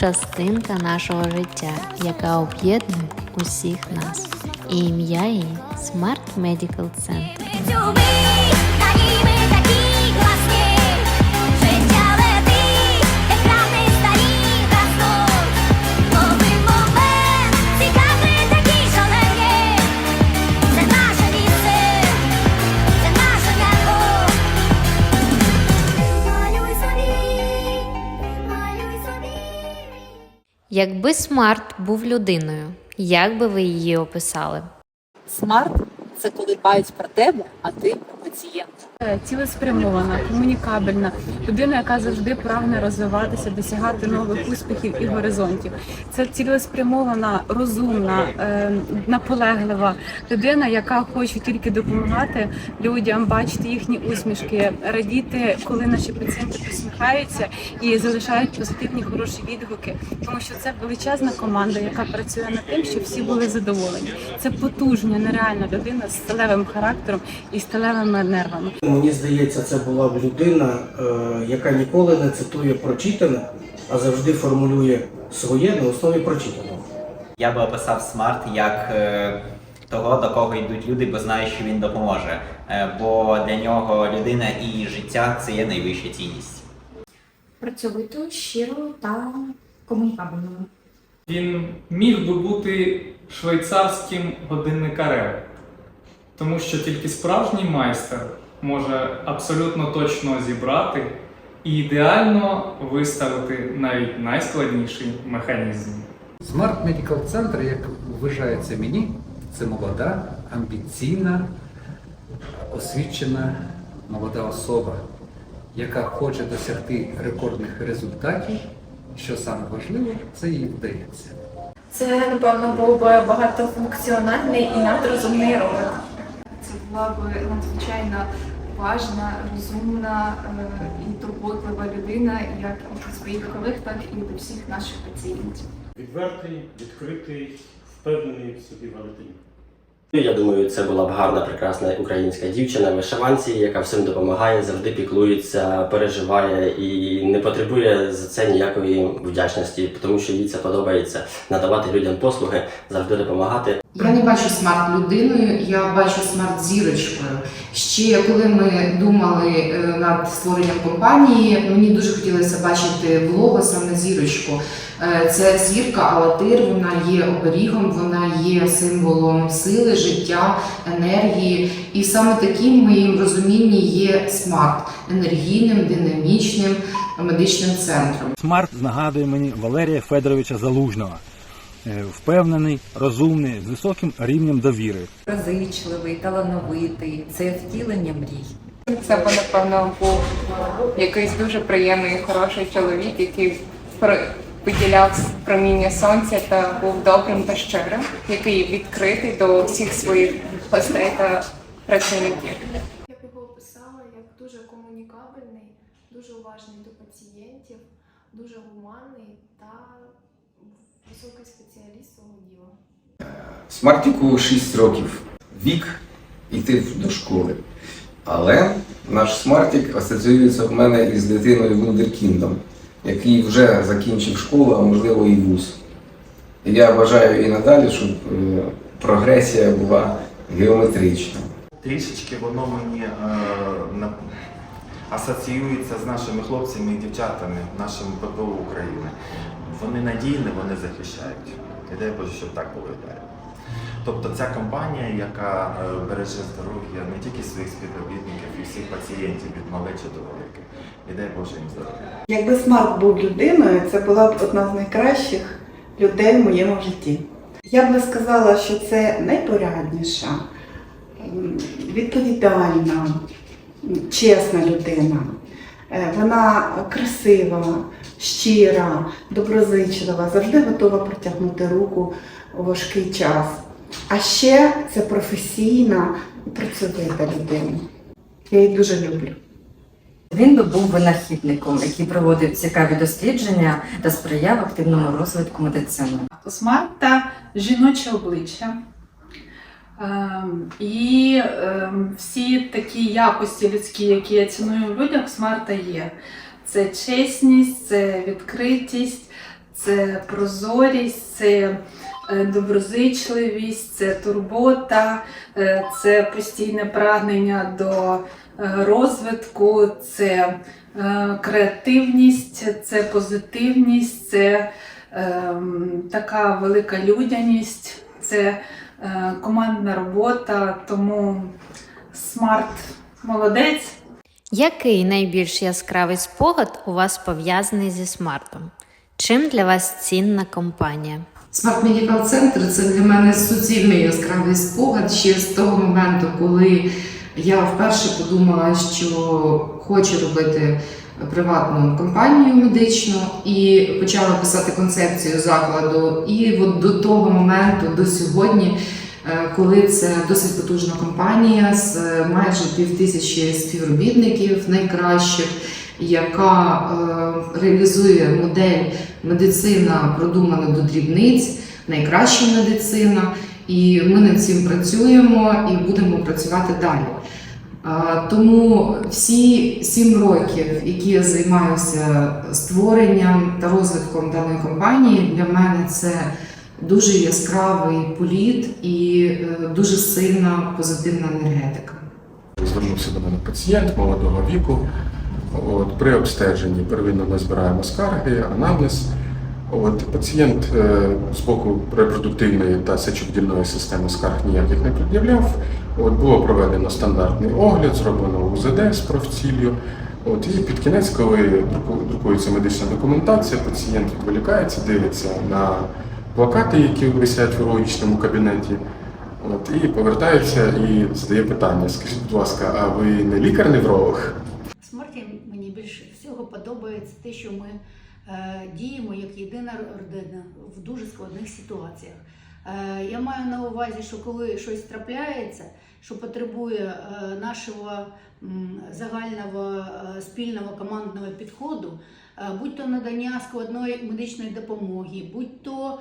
частинка нашого життя, яка об'єднує усіх нас. І ім'я її Smart Medical Center. Якби Смарт був людиною, як би ви її описали? Смарт це коли дбають про тебе, а ти про пацієнта. Е, цілеспрямована, комунікабельна, людина, яка завжди прагне розвиватися, досягати нових успіхів і горизонтів. Це цілеспрямована, розумна, е, наполеглива людина, яка хоче тільки допомагати людям, бачити їхні усмішки, радіти, коли наші пацієнти посміхаються і залишають позитивні хороші відгуки, тому що це величезна команда, яка працює над тим, щоб всі були задоволені. Це потужна, нереальна людина з сталевим характером і сталевими нервами. Мені здається, це була б людина, е, яка ніколи не цитує прочитане, а завжди формулює своє на основі прочитаного. Я би описав смарт як е, того, до кого йдуть люди, бо знає, що він допоможе. Е, бо для нього людина і життя це є найвища цінність. працьовитою, щирою та комунікабельною. Він міг би бути швейцарським годинникарем, тому що тільки справжній майстер може абсолютно точно зібрати і ідеально виставити навіть найскладніший механізм. Smart Medical Center, як вважається мені, це молода, амбіційна, освічена молода особа, яка хоче досягти рекордних результатів. Що саме важливо, це їй вдається. Це, напевно, був би багатофункціональний і надрозумний робот. Була б надзвичайно важна, розумна е, і турботлива людина, як і до своїх колег, так і до всіх наших пацієнтів. Відвертий, відкритий, впевнений в собі Валентин. Я думаю, це була б гарна, прекрасна українська дівчина в вишиванці, яка всім допомагає, завжди піклується, переживає і не потребує за це ніякої вдячності, тому що їй це подобається надавати людям послуги, завжди допомагати. Я не бачу смарт людиною, я бачу смарт зірочкою. Ще коли ми думали е, над створенням компанії, мені дуже хотілося бачити в лого саме зірочку. Е, Це зірка Алатир, вона є оберігом, вона є символом сили, життя, енергії. І саме таким моїм розумінні є смарт енергійним, динамічним медичним центром. Смарт нагадує мені Валерія Федоровича Залужного. Е, Впевнений, розумний, з високим рівнем довіри. Розичливий, талановитий, це втілення мрій. Це б, напевно, був якийсь дуже приємний і хороший чоловік, який виділяв проміння сонця та був добрим та щирим, який відкритий до всіх своїх гостей та працівників. Я б його описала як дуже комунікабельний, дуже уважний до пацієнтів, дуже гуманний та високий спеціаліст свого діла. Смартіку 6 років. Вік іти до школи. Але наш смартік асоціюється в мене із дитиною Вундеркіндом, який вже закінчив школу, а можливо і вуз. І я бажаю і надалі, щоб е, прогресія була геометрична. Трішечки воно мені е, асоціюється з нашими хлопцями і дівчатами, нашим ППО України. Вони надійні, вони захищають. І Боже, щоб так було і далі. Тобто ця компанія, яка е, береже здоров'я не тільки своїх співробітників і всіх пацієнтів від малечі до великих. І дай Боже їм здоров'я. Якби Смарт був людиною, це була б одна з найкращих людей в моєму житті. Я би сказала, що це найпорядніша, відповідальна, чесна людина. Е, Вона красива, щира, доброзичлива, завжди готова протягнути руку у важкий час. А ще це професійна, працьовита людина. Я її дуже люблю. Він би був винахідником, який проводив цікаві дослідження та сприяв активному розвитку медицини. У смарта жіноче обличчя. Ем, і ем, всі такі якості людські, які я ціную в людях, смарта є. Це чесність, це відкритість, це прозорість, це е, доброзичливість, це турбота, е, це постійне прагнення до е, розвитку, це креативність, це позитивність, це така велика людяність, це командна робота. Тому смарт молодець. Який найбільш яскравий спогад у вас пов'язаний зі смартом? Чим для вас цінна компанія? Smart Medical Center це для мене суцільний яскравий спогад ще з того моменту, коли я вперше подумала, що хочу робити приватну компанію медичну і почала писати концепцію закладу. І от до того моменту, до сьогодні, коли це досить потужна компанія з е, майже півтисячі співробітників найкращих, яка е, реалізує модель медицина продумана до дрібниць, найкраща медицина. І ми над цим працюємо і будемо працювати далі. Тому всі сім років, які я займаюся створенням та розвитком даної компанії, для мене це дуже яскравий політ і е, дуже сильна позитивна енергетика. Звернувся до мене пацієнт молодого віку. От, при обстеженні первинно ми збираємо скарги, анамнез. От, пацієнт е, з боку репродуктивної та сечовдільної системи скарг ніяких не пред'являв. От, було проведено стандартний огляд, зроблено УЗД з профціллю. От, і під кінець, коли друку- друкується медична документація, пацієнт відволікається, дивиться на плакати, які висять в урологічному кабінеті. От, і повертається і задає питання: скажіть, будь ласка, а ви не лікар-невролог? Смерті мені більше всього подобається те, що ми е, діємо як єдина родина в дуже складних ситуаціях. Е, я маю на увазі, що коли щось трапляється, що потребує е, нашого загального е, спільного командного підходу, е, будь то надання складної медичної допомоги, будь то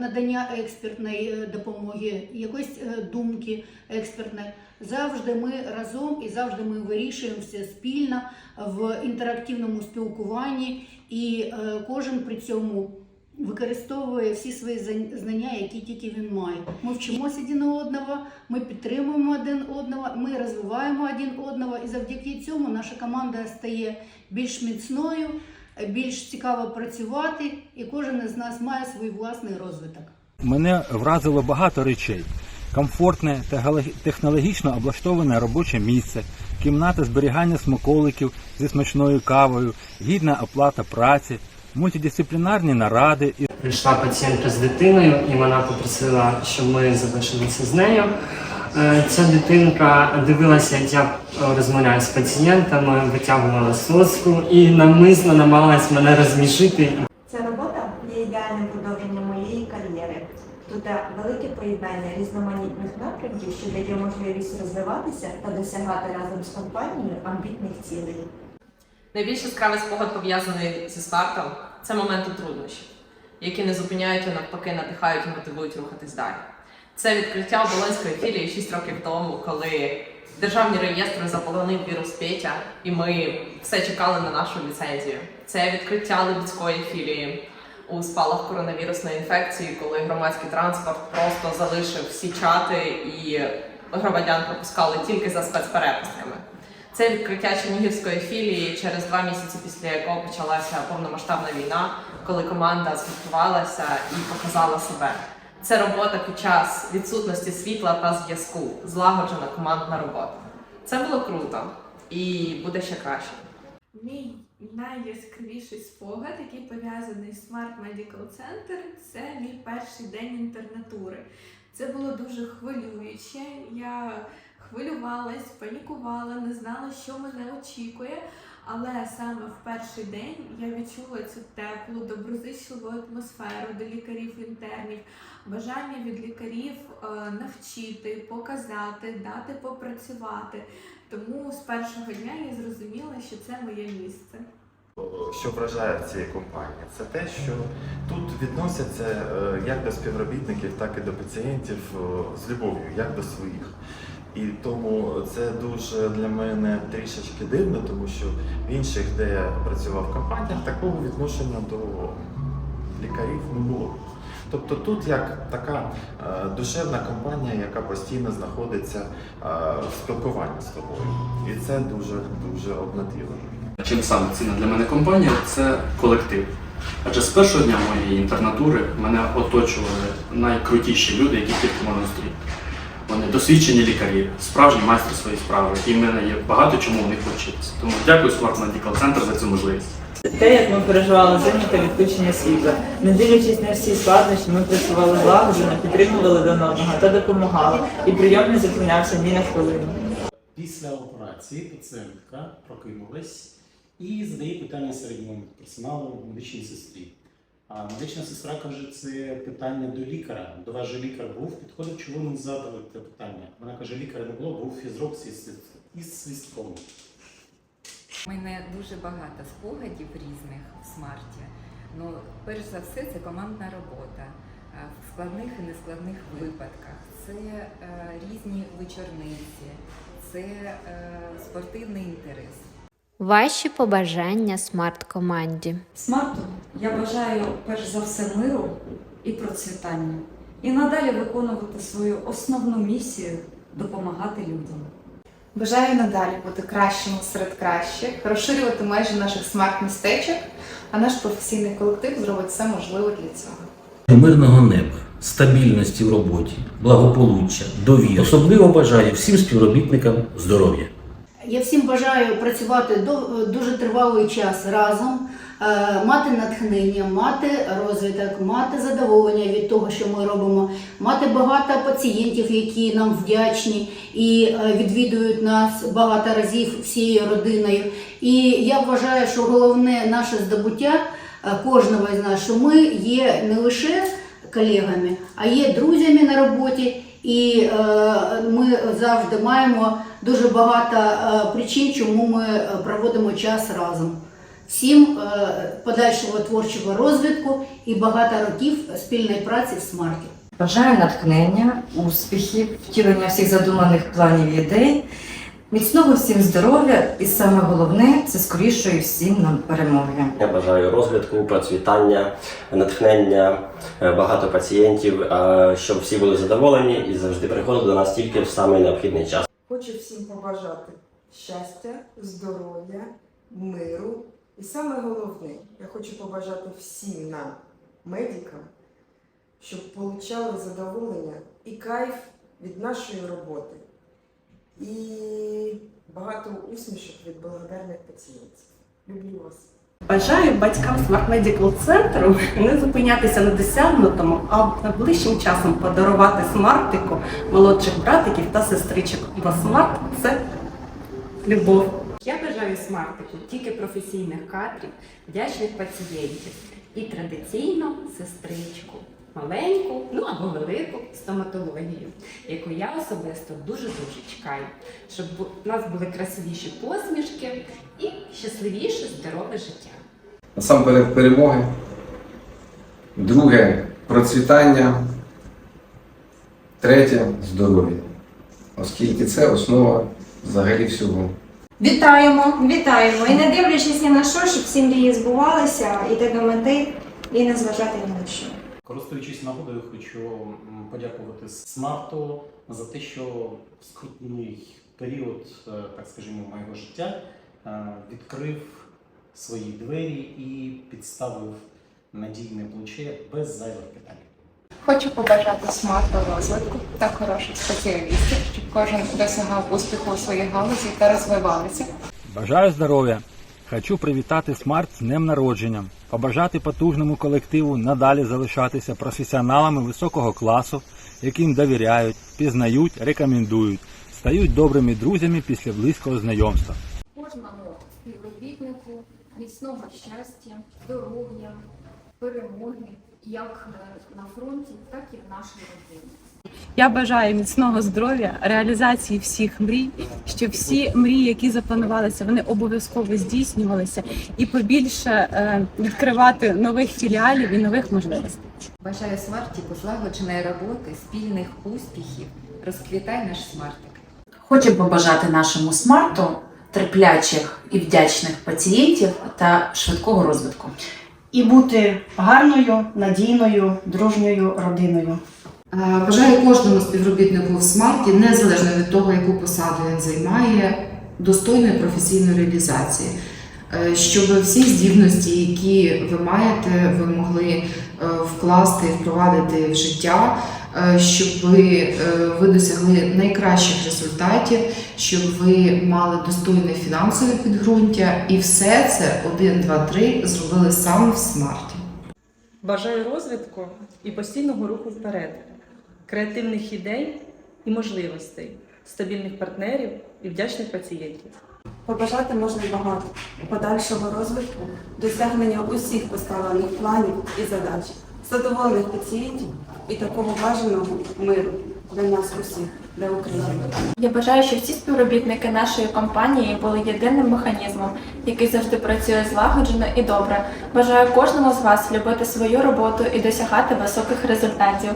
надання експертної допомоги, якоїсь думки експертної. Завжди ми разом і завжди ми вирішуємо все спільно в інтерактивному спілкуванні, і кожен при цьому використовує всі свої знання, які тільки він має. Ми вчимося один одного, ми підтримуємо один одного, ми розвиваємо один одного, і завдяки цьому наша команда стає більш міцною, більш цікаво працювати, і кожен із нас має свій власний розвиток. Мене вразило багато речей. Комфортне та технологічно облаштоване робоче місце, кімната зберігання смаколиків зі смачною кавою, гідна оплата праці, мультидисциплінарні наради і Прийшла пацієнтка з дитиною, і вона попросила, щоб ми залишилися з нею. Е, Ця дитинка дивилася, як я розмовляю з пацієнтами, витягувала соску і навмисно намагалась мене розмішити. Ця робота є ідеальним продовженням моєї кар'єри. Тут велике поєднання різноманітних напрямків, що дає можливість розвиватися та досягати разом з компанією амбітних цілей. Найбільш яскравий спогад пов'язаний зі стартом це моменти труднощів, які не зупиняють, а навпаки надихають і мотивують рухатись далі. Це відкриття оболонської філії 6 років тому, коли державні реєстри заполонив вірус Петя, і ми все чекали на нашу ліцензію. Це відкриття Либідської філії у спалах коронавірусної інфекції, коли громадський транспорт просто залишив всі чати і громадян пропускали тільки за спецперепустками. Це відкриття Чернігівської філії через два місяці після якого почалася повномасштабна війна, коли команда згуртувалася і показала себе. Це робота під час відсутності світла та зв'язку, злагоджена командна робота. Це було круто і буде ще краще. Мій найяскравіший спогад, який пов'язаний з Smart Medical Center, це мій перший день інтернатури. Це було дуже хвилююче. Я хвилювалась, панікувала, не знала, що мене очікує. Але саме в перший день я відчула цю теплу, доброзичливу атмосферу до лікарів-інтернів, бажання від лікарів е, навчити, показати, дати попрацювати. Тому з першого дня я зрозуміла, що це моє місце. Що вражає в цій компанії, це те, що тут відносяться е, як до співробітників, так і до пацієнтів е, з любов'ю, як до своїх. І тому це дуже для мене трішечки дивно, тому що в інших, де я працював в компаніях, такого відношення до лікарів не було. Тобто тут як така е, душевна компанія, яка постійно знаходиться в спілкуванні з тобою. І це дуже дуже обнаділено. Чим саме цінна для мене компанія це колектив. Адже з першого дня моєї інтернатури мене оточували найкрутіші люди, які тільки можна зустріти. Вони досвідчені лікарі, справжні майстри своєї справи, і в мене є багато чому у них навчитися. Тому дякую Smart Medical Center за цю можливість. Те, як ми переживали зиму та відключення світла. Не дивлячись на всі складнощі, ми працювали злагоджено, підтримували один одного та допомагали. І прийом не зупинявся ні на хвилину. Після операції пацієнтка прокинулась і задає питання середньому персоналу медичній сестрі. А медична сестра каже, це питання до лікаря. До вас же лікар був, підходить, чому ви не задали це питання. Вона каже, лікаря не було, був фізрок із свістком. У мене дуже багато спогадів різних в смарті. Ну, перш за все, це командна робота Е, в складних і нескладних випадках. Це е, різні вечорниці, це е, спортивний інтерес. Ваші побажання смарт-команді. Смарту я бажаю перш за все миру і процвітання. І надалі виконувати свою основну місію допомагати людям. Бажаю надалі бути кращими серед кращих, розширювати межі наших смарт-містечок, а наш професійний колектив зробить все можливе для цього. Мирного неба, стабільності в роботі, благополуччя, довіри. Особливо бажаю всім співробітникам здоров'я. Я всім бажаю працювати дуже тривалий час разом, е, мати натхнення, мати розвиток, мати задоволення від того, що ми робимо, мати багато пацієнтів, які нам вдячні і е, відвідують нас багато разів всією родиною. І я вважаю, що головне наше здобуття е, кожного з нас, що ми є не лише колегами, а є друзями на роботі. І е, ми завжди маємо дуже багато е, причин, чому ми е, проводимо час разом. Всім подальшого творчого розвитку і багато років спільної праці в смарті. Бажаю натхнення, успіхів, втілення всіх задуманих планів ідей, міцного всім здоров'я і саме головне це скорішої всім нам перемоги. Я бажаю розвитку, процвітання, натхнення, е, багато пацієнтів, е, щоб всі були задоволені і завжди приходили до нас тільки в самий необхідний час. Хочу всім побажати щастя, здоров'я, миру. І саме головне, я хочу побажати всім нам, медикам, щоб получали задоволення і кайф від нашої роботи. І багато усмішок від благодарних пацієнтів. Люблю вас. Бажаю батькам Smart Medical центру не зупинятися на досягнутому, а найближчим часом подарувати смартику молодших братиків та сестричок. Бо смарт це любов. Я бажаю смартику тільки професійних кадрів, вдячних пацієнтів і традиційно сестричку, маленьку, ну або велику стоматологію, яку я особисто дуже-дуже чекаю, щоб у нас були красивіші посмішки і щасливіше, здорове життя. Насамперед перемоги. Друге процвітання. Третє здоров'я. Оскільки це основа взагалі всього. Вітаємо, вітаємо! І не дивлячись ні на що, щоб всі мрії збувалися, йти до мети і не зважати ні на що. Користуючись нагодою, хочу подякувати Смарту за те, що в скрутний період, е, так скажімо, моєго життя е, відкрив свої двері і підставив надійне плече без зайвих питань. Хочу побажати смарту розвитку та хороших спеціалістів, щоб кожен досягав успіху у своїй галузі та розвивався. Бажаю здоров'я! Хочу привітати Смарт з днем народження, побажати потужному колективу надалі залишатися професіоналами високого класу, яким довіряють, пізнають, рекомендують, стають добрими друзями після близького знайомства. кожному співробітнику міцного щастя, здоров'я, перемоги як на фронті, так і в нашій родині. Я бажаю міцного здоров'я, реалізації всіх мрій, щоб всі мрії, які запланувалися, вони обов'язково здійснювалися, і побільше е, відкривати нових філіалів і нових можливостей. Бажаю смартіку злагодженої роботи, спільних успіхів. Розквітай наш смартик. Хочу побажати нашому смарту терплячих і вдячних пацієнтів та швидкого розвитку. і бути гарною, надійною, дружньою родиною. Е, Бажаю кожному співробітнику в смарті, незалежно від того, яку посаду він займає, достойної професійної реалізації, Е, щоб всі здібності, які ви маєте, ви могли е, вкласти, впровадити в життя, е, щоб ви, е, ви досягли найкращих результатів, щоб ви мали достойне фінансове підґрунтя, і все це 1, 2, 3 зробили саме в смарті. Бажаю розвитку і постійного руху вперед, креативних ідей і можливостей, стабільних партнерів і вдячних пацієнтів. Побажати можна багато подальшого розвитку, досягнення усіх поставлених планів і задач, задоволених пацієнтів і такого бажаного миру для нас усіх, для України. Я бажаю, щоб всі співробітники нашої компанії були єдиним механізмом, який завжди працює злагоджено і добре. Бажаю кожному з вас любити свою роботу і досягати високих результатів.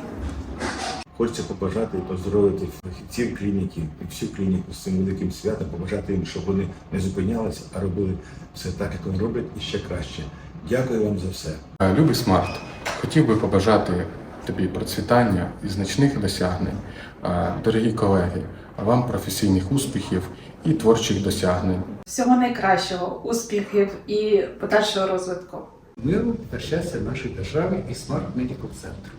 Хочеться побажати і поздоровити фахівців клініки і всю клініку з цим великим святом, побажати їм, щоб вони не зупинялися, а робили все так, як вони роблять, і ще краще. Дякую вам за все. Любий смарт, хотів би побажати тобі процвітання і значних досягнень. Е, Дорогі колеги, а вам професійних успіхів і творчих досягнень. Всього найкращого, успіхів і подальшого розвитку. Миру та щастя нашій державі і смарт медикал центру.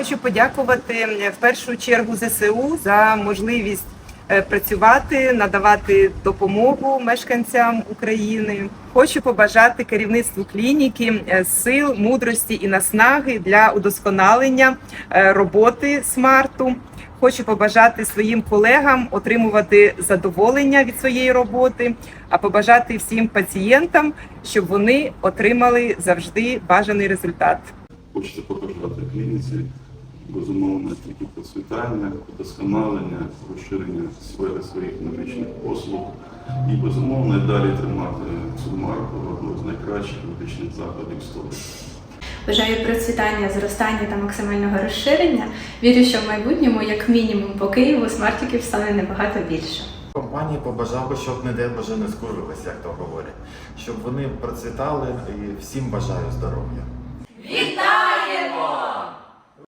Хочу подякувати в першу чергу ЗСУ за можливість е, працювати, надавати допомогу мешканцям України. Хочу побажати керівництву клініки е, сил, мудрості і наснаги для удосконалення е, роботи смарту. Хочу побажати своїм колегам отримувати задоволення від своєї роботи, а побажати всім пацієнтам, щоб вони отримали завжди бажаний результат. Хочеться побажати клініці безумовно тільки процвітання, вдосконалення, розширення сфери своїх медичних послуг і безумовно і далі тримати цю марку одну з найкращих медичних закладів столиці. Бажаю процвітання, зростання та максимального розширення. Вірю, що в майбутньому, як мінімум, по Києву смартиків стане набагато більше. Компанії побажав би, щоб не дай Боже не скурилися, як то говорять, щоб вони процвітали і всім бажаю здоров'я. Вітаємо!